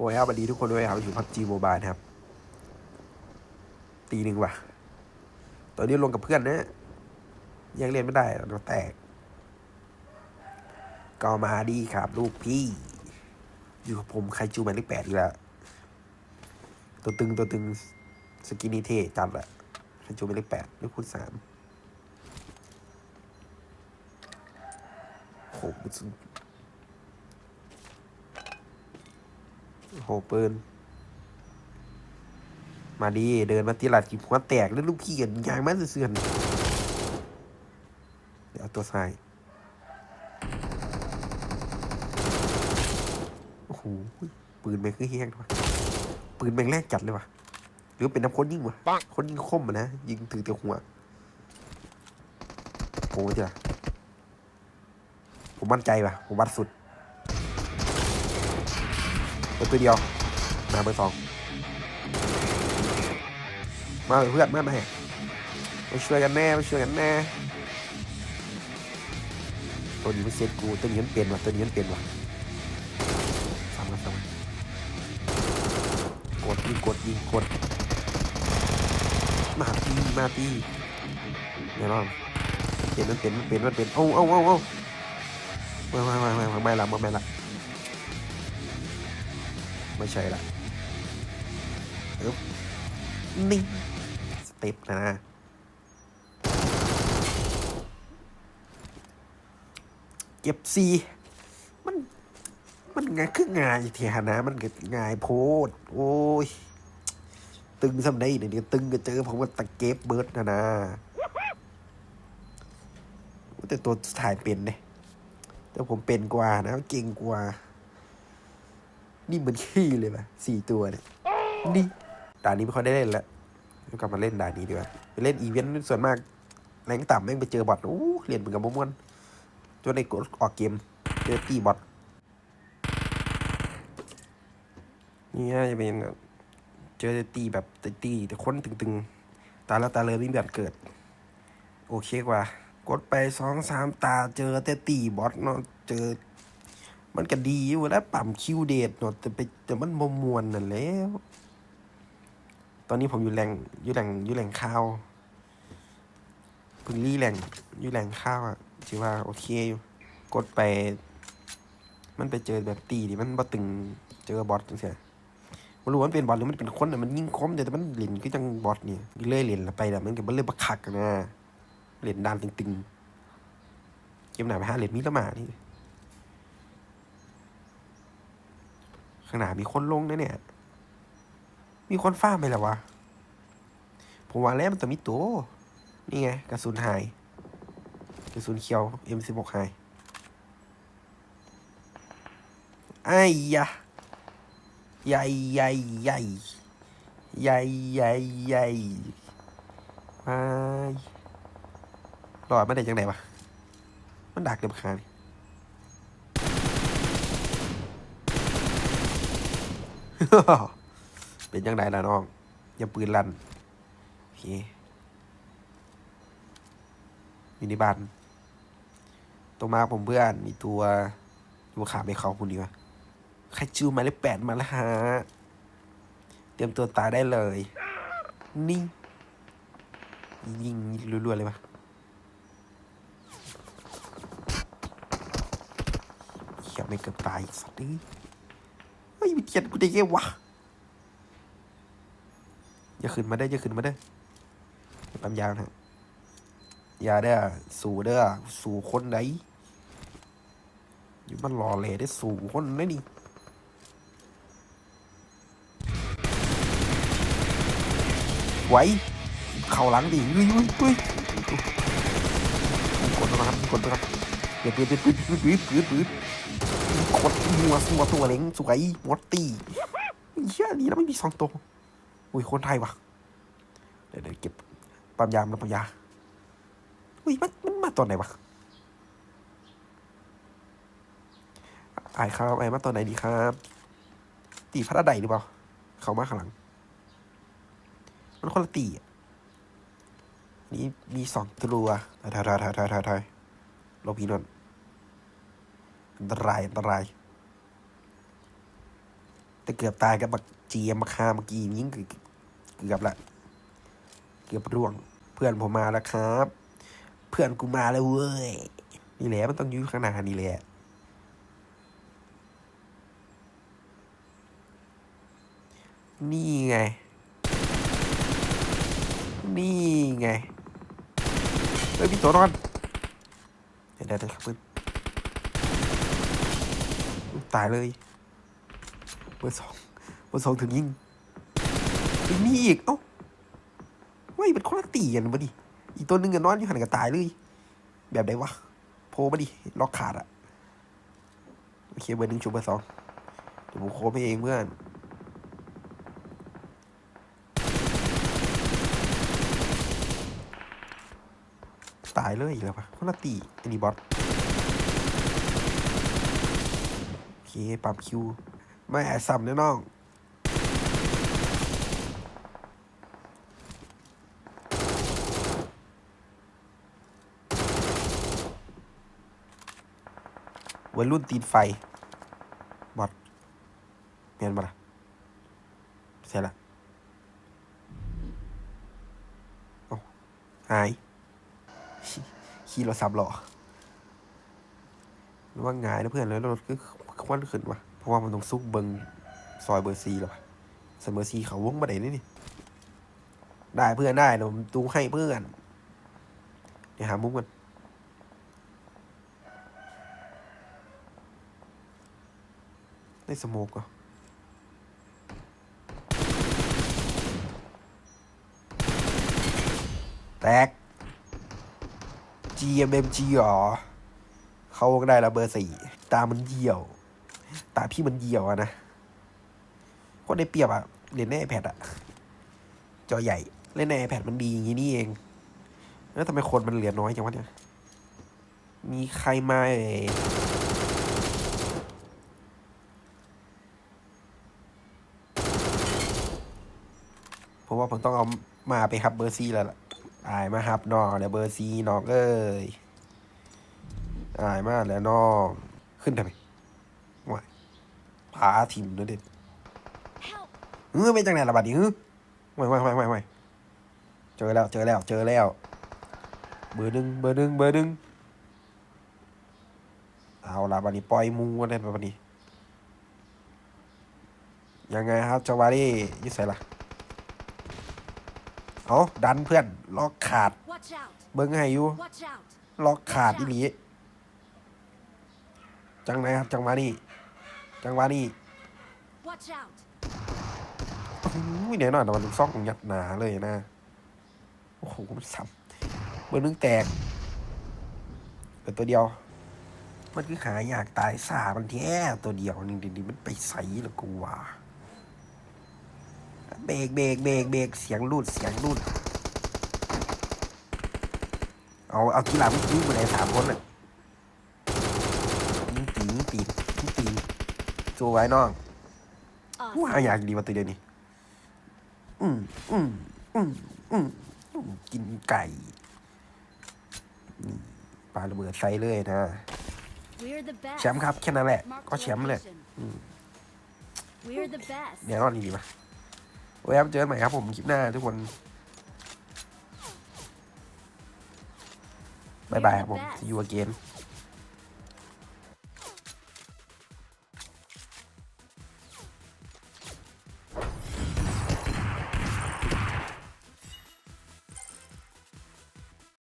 โอ้ยครับสวัสดีทุกคนด้วยครับอยู่พับจีโมบายนะครับ ตีหนึ่งว่ะ ตอนนี้ลงกับเพื่อนนะ ยังเรียนไม่ได้เราแตก ก็มาดีครับ ลูกพี่ อยู่กับผมใครจูมายเลขแปดอีกแล้ว ตัวตึงตัวตึงสกินนี่เท่จัดแหละใครจูมายเลขแปดเลขคูณสามโอ้โหมันสุด โอ้โหปืน มาดี เดินมาตีหลัดกิบหัวแตกแล้วลูกพี่กันยางมันเสื่อนเดี๋ยวเอาตัวซ้ายโอ้โหปืนแม่งคือเฮี้ยงวะปืนแม่งแรกจัดเลยวะหรือเป็นน้ำคนยิงวะคนยิงคมอะนะยิงถือแต่หัวโอ้ยจ้ะผมมั่นใจปะผมวัดสุด เบอร์ตัวเดียว มาเบอร์สองมาเลยเพื่อนมาไหนมาช่วยกันแน่มาช่วยกันแน่ตัวนี้มันเซตกูตัวนี้มันเปลี่ยนว่ะตัวนี้มันเปลี่ยนว่ะซ้ำกันซ้ำกันกดยิงกดยิงกดมาตีมาตีแน่นอนเปลี่ยนมันเปลี่ยนมันเปลี่ยนมันเปลี่ยนเอ้าเอ้าเอ้าเอ้าไม่ไม่ไม่ไม่ไม่ละไม่ละ ไม่ใช่ละเอ๊บนี่สเต็ปนะนะเก็บซีมัน มันง่ายคืองายเทียนะ มันก็ง่ายโพด โอ้ย ตึงสำได้เนี่ยเดี๋ยวตึงก็เจอผมว่าตะเก็บเบิร์ดนะนะแต่ตัวถ่ายเป็นเนี่ยแต่ผมเป็นกว่านะเก่งกว่า นี่เหมือนขี้เลยป่ะสี่ตัวเนี่ยนี่ด่านนี้ไม่ค่อยได้เล่นแล้วกลับมาเล่นด่านนี้ดีกว่าไปเล่นอีเวนต์ส่วนมากแรงต่ำแม่งไปเจอบอทโอ้เรียนเหมือนกับม้วนจนในกดออกเกมเจอตีบอทนี่น่าจะเป็นเจอตีแบบตีแต่ค้นตึงๆ ตาแล้วตาเลยไม่มีแบบเกิด โอเคกว่า กดไปสองสามตาเจอแต่ตีบอทเนาะเจอ มันก็ดีอยู่แล้วปั๊มคิวเดทเนาะแต่ไปแต่มันบมวนนั่นแล้ว ตอนนี้ผมอยู่แหล่งอยู่แหล่งอยู่แหล่งข้าวเพึ่งรีแหล่งอยู่แหล่งข้าวอะถือว่าโอเคอยู่กดไป มันไปเจอแบบตีดิมันบ่ตึงเจอบอทจังซี่ไม่รู้ว่ามันเป็นบอทหรือมันเป็นคนแต่ะมันยิ่งคมแต่มันเล่นก็จังบอทเนี่ยเล่ยเล่นแล้วไปแล้วมันก็บ่เลยบักคักอะนะเล่นดานตึงๆเกมหนาไปหาเล่นมีละหมานี่ ข้างหน้ามีคนลงนะเนี่ย มีคนฟ้าไปแล้ววะ ผมว่าแล้วมันต้องมีตัว นี่ไงกระสุนหาย กระสุนเขียว M16 หายไอ้ยะใหญ่ใหญ่ใหญ่ใหญ่ใหญ่ใหญ่ไปรอดไม่ได้จังไหนวะ มันดักเต็มคานี่ เป็นยังไงล่ะน้อง อย่าปืนลั่นโอเคมินิบันตรงมาผมเพื่อนมีตัวอยู่ขาไปเขาคุณดีวะใครจูมาเลขแปดมาแล้วฮะ เตรียมตัวตายได้เลย นี่ ยิงรัวๆเลยวะเขียไม่เกือบตายสัตว์นี่ เฮ้ยมันเกลียดกูได้ไงวะ อย่าขึ้นมาได้อย่าขึ้นมาได้อปั๊มยาวนะอย่าได้สู่เด้อสู่คนไหนอยู่มันรอเลยได้สู่คนไหนนี่ไหวเข่าหลังดิเฮ้ยเฮ้ยเฮ้ยกดนะครับกดนะครับอย่าปืนปืนปืนปืนปืนปืนปืน กดหัวสัวตัวเล็งสวยมอตตี้เฮียดีแล้วไม่มีสองตัวอุ้ยคนไทยวะเดี๋ยวเดี๋ยวเก็บปั๊มยามแล้วปั๊มยา อุ้ยมันมันมาตอนไหนวะไอ้ครับไอ้มาตอนไหนดีครับ ตีพระใดหรือเปล่า เขามาข้างหลัง มันคนละตีนี่มีสองตัวถ่ายถ่ายถ่ายถ่ายถ่ายถ่ายถ่ายลบพีนน อันตรายอันตราย แต่เกือบตายกับบักเจียมบักคาเมื่อกี้นี้เกือบเกือบละ เกือบร่วง เพื่อนผมมาแล้วครับ เพื่อนกูมาแล้วเว้ย นี่แหละมันต้องอยื้ข้างหน้านี่แหละนี่ไง นี่ไง เฮ้ยพี่ตัวนอน เดี๋ยวเดี๋ยวเดี๋ยวครับเพื่อน ตายเลย เบอร์สองเบอร์สองถึงยิงไอ้นี่อีก เอ้าเว้ยเป็นคนละตีกันมาดิ อีกตัวหนึ่งกันนอนอยู่หันกับตายเลย แบบไหนวะโผล่มาดิ ล็อกขาดอะโอเคเบอร์หนึ่งชูเบอร์สองเดี๋ยวผมโค้งให้เองเพื่อนตายเลยอีกแล้วปะคนละตีอันนี้บอสโอเค ปรับคิว ไม่แอบซ้ำแน่น้องวัยรุ่นตีนไฟ บอสเมียนมาละเสร็จละเอ้หาย ขี่รถสับหรอหรือว่าง่ายนะเพื่อนแล้วรถก็ ควันขึ้นวะเพราะว่ามันต้องซุกเบิงซอยเบอร์ซีแล้ววะเสมอซีเขาวงมาไหนนี่นี่ ได้เพื่อนได้เดี๋ยวผมดูให้เพื่อนเดี๋ยวหามุมกันได้สโมกเหรอแตก GMMG หรอ เขาก็ได้ละเบอร์สี่ ตามันเหี่ยว ตาพี่มันเหี่ยวอะนะก็ได้เปรียบอะเล่นใน iPad อะจอใหญ่ เล่นใน iPad มันดีอย่างนี้นี่เอง แล้วทำไมคนมันเหลือน้อยจังวะเนี่ย มีใครมาเอ่ยเพราะว่าผมต้องเอามาไปฮับเบอร์ซีแล้วล่ะอายมาฮับน้องเดี๋ยวเบอร์ซีน้องเอ้ยอายมากแล้วน้องขึ้นทำไม ผาถิ่มเนอะเด็ด Help! เออไม่จังไหนละบัดนี้เออไม่ไม่ไม่ไม่ไม่เจอแล้วเจอแล้วเจอแล้ว เบอร์หนึ่งเบอร์หนึ่งเบอร์หนึ่งเอาละบัดนี้ปล่อยมูกันได้บัดนี้ยังไงครับจังหวะนี้ยิ่ใส่ละเอาดันเพื่อนล็อกขาด Watch out! เบิ้งให้อยู่ Watch out! ล็อกขาดอีหลีจังไหนครับจังหวะนี้ จังหวะนี้ Watch out! อุ้ยแน่นอนแต่มันซ่องยัดหนาเลยนะ โอ้โหมันซ้ำเบอร์นึงแตกเหลือตัวเดียว มันคือหาอยากตายสามันแท้ตัวเดียวนี่ดิมันไปใส่ละกูว่ะเบรกเบรกเบรกเบรกเสียงรูดเสียงรูด เอา เอากีฬามึงยิงมาไหนสามคนเลยยิงตียิงตียิงตีโจไว้น้องกูหาอยากดีมาตัวเดียวนี่อืมอืมอืมอืมอืมกินไก่นี่ปลาระเบิดใส่เลยนะแชมป์ครับแค่นั้นแหละ ก็แชมป์เลยเดี๋ยวรอดดีๆปะไว้ครับเจอกันใหม่ครับผมคลิปหน้าทุกคนบายบายครับผม see you again